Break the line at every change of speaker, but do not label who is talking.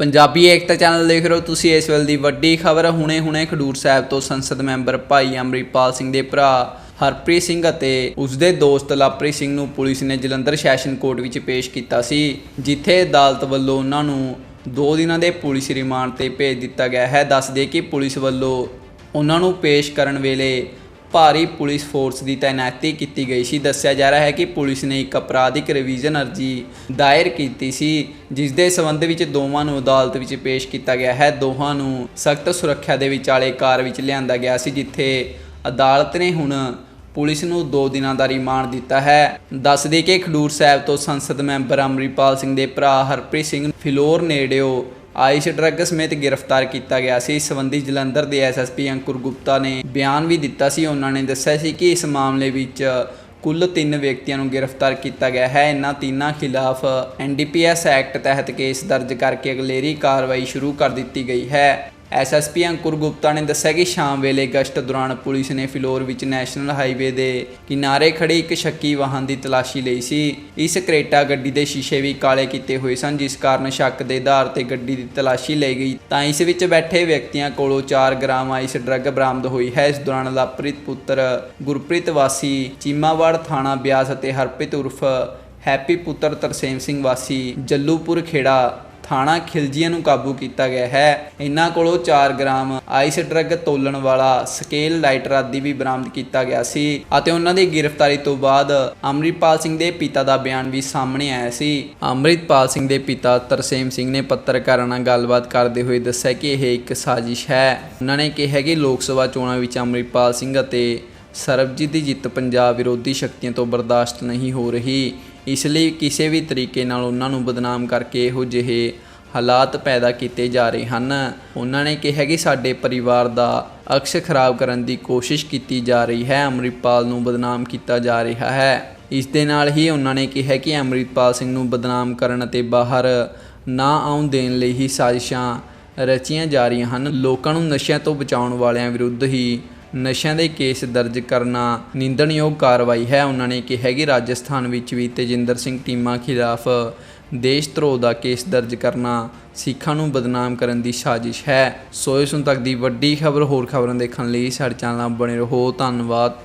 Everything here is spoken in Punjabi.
ਪੰਜਾਬੀ ਏਕਤਾ ਚੈਨਲ ਦੇਖ ਰਹੇ ਹੋ ਤੁਸੀਂ, ਇਸ ਵੇਲੇ ਦੀ ਵੱਡੀ ਖਬਰ, ਹੁਣੇ-ਹੁਣੇ ਖਡੂਰ ਸਾਹਿਬ ਤੋਂ ਸੰਸਦ ਮੈਂਬਰ ਭਾਈ ਅਮਰੀਪਾਲ ਸਿੰਘ ਦੇ ਭਰਾ ਹਰਪ੍ਰੀਤ ਸਿੰਘ ਅਤੇ ਉਸ ਦੇ ਦੋਸਤ ਲਵਪ੍ਰੀਤ ਸਿੰਘ ਨੂੰ ਪੁਲਿਸ ਨੇ ਜਲੰਧਰ ਸੈਸ਼ਨ ਕੋਰਟ ਵਿੱਚ ਪੇਸ਼ ਕੀਤਾ ਸੀ, ਜਿੱਥੇ ਅਦਾਲਤ ਵੱਲੋਂ ਉਹਨਾਂ ਨੂੰ 2 ਦਿਨਾਂ ਦੇ ਪੁਲਿਸ ਰਿਮਾਂਡ ਤੇ ਭੇਜ ਦਿੱਤਾ ਗਿਆ ਹੈ। ਦੱਸ ਦਈਏ ਕਿ ਪੁਲਿਸ ਵੱਲੋਂ ਉਹਨਾਂ ਨੂੰ ਪੇਸ਼ ਕਰਨ ਵੇਲੇ ਭਾਰੀ ਪੁਲਿਸ ਫੋਰਸ ਦੀ ਤਾਇਨਾਤੀ ਕੀਤੀ ਗਈ ਸੀ। ਦੱਸਿਆ ਜਾ ਰਿਹਾ ਹੈ ਕਿ ਪੁਲਿਸ ਨੇ ਇੱਕ ਅਪਰਾਧਿਕ ਰਿਵੀਜ਼ਨ ਅਰਜੀ ਦਾਇਰ ਕੀਤੀ ਸੀ ਜਿਸ ਦੇ ਸਬੰਧ ਵਿੱਚ ਦੋਵਾਂ ਨੂੰ ਅਦਾਲਤ ਵਿੱਚ ਪੇਸ਼ ਕੀਤਾ ਗਿਆ ਹੈ। ਦੋਹਾਂ ਨੂੰ ਸਖਤ ਸੁਰੱਖਿਆ ਦੇ ਵਿਚਾਲੇ ਕਾਰ ਵਿੱਚ ਲਿਆਂਦਾ ਗਿਆ ਸੀ, ਜਿੱਥੇ ਅਦਾਲਤ ਨੇ ਹੁਣ ਪੁਲਿਸ ਨੂੰ 2 ਦਿਨਾਂ ਦਾ ਰਿਮਾਂਡ ਦਿੱਤਾ ਹੈ। ਦੱਸ ਦੇ ਕਿ ਖਡੂਰ ਸਾਹਿਬ ਤੋਂ ਸੰਸਦ ਮੈਂਬਰ ਅਮਰੀਪਾਲ ਸਿੰਘ ਦੇ ਭਰਾ ਹਰਪ੍ਰੀਤ ਸਿੰਘ ਫਿਲੌਰ ਨੇੜਿਓ ਆਇਸ਼ ਡਰੱਗ ਸਮੇਤ ਗ੍ਰਿਫਤਾਰ ਕੀਤਾ ਗਿਆ ਸੀ। ਇਸ ਸੰਬੰਧੀ ਜਲੰਧਰ ਦੇ ਐਸਐਸਪੀ ਅੰਕੁਰ ਗੁਪਤਾ ਨੇ ਬਿਆਨ ਵੀ ਦਿੱਤਾ ਸੀ। ਉਹਨਾਂ ਨੇ ਦੱਸਿਆ ਸੀ ਕਿ ਇਸ ਮਾਮਲੇ ਵਿੱਚ ਕੁੱਲ 3 ਵਿਅਕਤੀਆਂ ਨੂੰ ਗ੍ਰਿਫਤਾਰ ਕੀਤਾ ਗਿਆ ਹੈ। ਇਨ੍ਹਾਂ ਤਿੰਨਾਂ ਖਿਲਾਫ ਐਨਡੀਪੀਐਸ ਐਕਟ ਤਹਿਤ ਕੇਸ ਦਰਜ ਕਰਕੇ ਅਗਲੇਰੀ ਕਾਰਵਾਈ ਸ਼ੁਰੂ ਕਰ ਦਿੱਤੀ ਗਈ ਹੈ। ਐਸਐਸਪੀ ਅੰਕੁਰ ਗੁਪਤਾ ਨੇ ਦੱਸਿਆ ਕਿ ਸ਼ਾਮ ਵੇਲੇ ਗਸ਼ਤ ਦੌਰਾਨ ਪੁਲਿਸ ਨੇ ਫਿਲੌਰ ਵਿੱਚ ਨੈਸ਼ਨਲ ਹਾਈਵੇ ਦੇ ਕਿਨਾਰੇ ਖੜੀ ਇੱਕ ਸ਼ੱਕੀ ਵਾਹਨ ਦੀ ਤਲਾਸ਼ੀ ਲਈ ਸੀ। ਇਸ ਕਰੇਟਾ ਗੱਡੀ ਦੇ ਸ਼ੀਸ਼ੇ ਵੀ ਕਾਲੇ ਕੀਤੇ ਹੋਏ ਸਨ, ਜਿਸ ਕਾਰਨ ਸ਼ੱਕ ਦੇ ਆਧਾਰ ਤੇ ਗੱਡੀ ਦੀ ਤਲਾਸ਼ੀ ਲਈ ਗਈ। ਤਾਂ ਇਸ ਵਿੱਚ ਬੈਠੇ ਵਿਅਕਤੀਆਂ ਕੋਲੋਂ 4 ਗ੍ਰਾਮ ਆਈਸ ਡਰੱਗ ਬਰਾਮਦ ਹੋਈ ਹੈ। ਇਸ ਦੌਰਾਨ ਲਵਪ੍ਰੀਤ ਪੁੱਤਰ ਗੁਰਪ੍ਰੀਤ ਵਾਸੀ, ਚੀਮਾਵਾੜ ਥਾਣਾ ਬਿਆਸ ਅਤੇ ਹਰਪ੍ਰੀਤ ਉਰਫ ਹੈਪੀ ਪੁੱਤਰ ਤਰਸੇਮ ਸਿੰਘ ਵਾਸੀ, ਜੱਲੂਪੁਰ ਖੇੜਾ ਥਾਣਾ ਖਿਲਜੀਆਂ ਨੂੰ ਕਾਬੂ ਕੀਤਾ ਗਿਆ ਹੈ। ਇਹਨਾਂ ਕੋਲੋਂ 4 ਗ੍ਰਾਮ ਆਈਸ ਡਰੱਗ ਤੋਲਣ ਵਾਲਾ ਸਕੇਲ ਲਾਈਟਰ ਆਦਿ ਵੀ ਬਰਾਮਦ ਕੀਤਾ ਗਿਆ ਸੀ ਅਤੇ ਉਹਨਾਂ ਦੀ ਗ੍ਰਿਫਤਾਰੀ ਤੋਂ ਬਾਅਦ ਅਮਰਿਤਪਾਲ ਸਿੰਘ ਦੇ ਪਿਤਾ ਦਾ ਬਿਆਨ ਵੀ ਸਾਹਮਣੇ ਆਇਆ ਸੀ। ਅਮਰਿਤਪਾਲ ਸਿੰਘ ਦੇ ਪਿਤਾ ਤਰਸੇਮ ਸਿੰਘ ਨੇ ਪੱਤਰਕਾਰਾਂ ਨਾਲ ਗੱਲਬਾਤ ਕਰਦੇ ਹੋਏ ਦੱਸਿਆ ਕਿ ਇਹ ਇੱਕ ਸਾਜ਼ਿਸ਼ ਹੈ। ਉਹਨਾਂ ਨੇ ਕਿਹਾ ਕਿ ਲੋਕ ਸਭਾ ਚੋਣਾਂ ਵਿੱਚ ਅਮਰਿਤਪਾਲ ਸਿੰਘ ਅਤੇ ਸਰਬਜੀਤ ਦੀ ਜਿੱਤ ਪੰਜਾਬ ਵਿਰੋਧੀ ਸ਼ਕਤੀਆਂ ਤੋਂ ਬਰਦਾਸ਼ਤ ਨਹੀਂ ਹੋ ਰਹੀ। ਇਸ ਲਈ ਕਿਸੇ ਵੀ ਤਰੀਕੇ ਨਾਲ ਉਹਨਾਂ ਨੂੰ ਬਦਨਾਮ ਕਰਕੇ ਇਹੋ ਜਿਹੇ ਹਾਲਾਤ ਪੈਦਾ ਕੀਤੇ ਜਾ ਰਹੇ ਹਨ। ਉਹਨਾਂ ਨੇ ਕਿਹਾ ਕਿ ਸਾਡੇ ਪਰਿਵਾਰ ਦਾ ਅਕਸ਼ ਖਰਾਬ ਕਰਨ ਦੀ ਕੋਸ਼ਿਸ਼ ਕੀਤੀ ਜਾ ਰਹੀ ਹੈ। ਅੰਮ੍ਰਿਤਪਾਲ ਨੂੰ ਬਦਨਾਮ ਕੀਤਾ ਜਾ ਰਿਹਾ ਹੈ। ਇਸ ਦੇ ਨਾਲ ਹੀ ਉਹਨਾਂ ਨੇ ਕਿਹਾ ਕਿ ਅੰਮ੍ਰਿਤਪਾਲ ਸਿੰਘ ਨੂੰ ਬਦਨਾਮ ਕਰਨ ਅਤੇ ਬਾਹਰ ਨਾ ਆਉਣ ਦੇਣ ਲਈ ਹੀ ਸਾਜ਼ਿਸ਼ਾਂ ਰਚੀਆਂ ਜਾ ਰਹੀਆਂ ਹਨ। ਲੋਕਾਂ ਨੂੰ ਨਸ਼ਿਆਂ ਤੋਂ ਬਚਾਉਣ ਵਾਲਿਆਂ ਵਿਰੁੱਧ ਹੀ ਨਸ਼ਿਆਂ ਦੇ ਕੇਸ ਦਰਜ ਕਰਨਾ ਨਿੰਦਣਯੋਗ ਕਾਰਵਾਈ ਹੈ, ਉਹਨਾਂ ਨੇ ਕਿਹਾ ਕਿ ਰਾਜਸਥਾਨ ਵਿੱਚ ਵੀ ਤੇਜਿੰਦਰ ਸਿੰਘ ਟੀਮਾ ਖਿਲਾਫ ਦੇਸ਼ ਧਰੋਹ ਦਾ ਕੇਸ ਦਰਜ ਕਰਨਾ ਸਿੱਖਾਂ ਨੂੰ ਬਦਨਾਮ ਕਰਨ ਦੀ ਸਾਜ਼ਿਸ਼ ਹੈ। ਸੋ ਇਸ ਹੁਣ ਤੱਕ ਦੀ ਵੱਡੀ ਖਬਰ, ਹੋਰ ਖਬਰਾਂ ਦੇਖਣ ਲਈ ਸਾਡੇ ਚੈਨਲ ਨਾਲ ਬਣੇ ਰਹੋ। ਧੰਨਵਾਦ।